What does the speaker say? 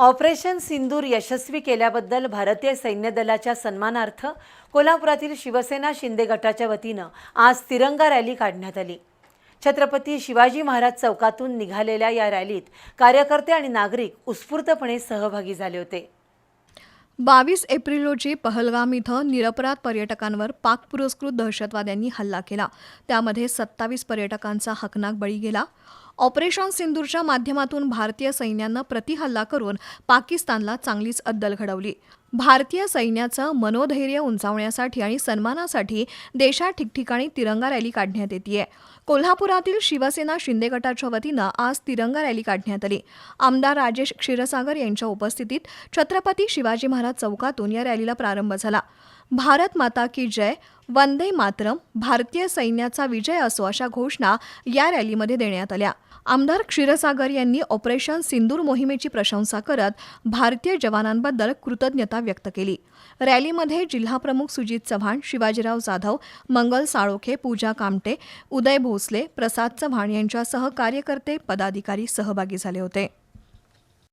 Operation सिंदूर यशस्वी केल्याबद्दल भारतीय सैन्य दलाच्या सन्मानार्थ कोल्हापुरातील शिवसेना शिंदे गटाच्या वतीनं आज तिरंगा रॅली काढण्यात आली. छत्रपती शिवाजी महाराज चौकातून निघालेल्या या रॅलीत कार्यकर्ते आणि नागरिक उत्स्फूर्तपणे सहभागी झाले होते. बावीस एप्रिल रोजी पहलगाम इथं निरपराध पर्यटकांवर पाक पुरस्कृत दहशतवाद्यांनी हल्ला केला. त्यामध्ये सत्तावीस पर्यटकांचा हकनाक बळी गेला. ऑपरेशन सिंदूरच्या माध्यमातून भारतीय सैन्यानं प्रतिहल्ला करून पाकिस्तानला चांगलीच अद्दल घडवली. भारतीय सैन्याचं मनोधैर्य उंचावण्यासाठी आणि सन्मानासाठी देशात ठिकठिकाणी तिरंगा रॅली काढण्यात येते कोल्हापुरातील शिवसेना शिंदे गटाच्या वतीनं आज तिरंगा रॅली काढण्यात आली. आमदार राजेश क्षीरसागर यांच्या उपस्थितीत छत्रपती शिवाजी महाराज चौकातून या रॅलीला प्रारंभ झाला. भारत माता की जय वंदे मातरम भारतीय सैन्याचा विजय असो अशा घोषणा या रॅलीमध्ये देण्यात आल्या. आमदार क्षीरसागर यांनी ऑपरेशन सिंदूर मोहिमेची प्रशंसा करत भारतीय जवानांबद्दल कृतज्ञता व्यक्त केली. रॅलीमध्ये जिल्हाप्रमुख सुजित चव्हाण शिवाजीराव जाधव मंगल साळोखे पूजा कामटे उदय भोसले प्रसाद चव्हाण यांच्यासह कार्यकर्ते पदाधिकारी सहभागी झाले होते.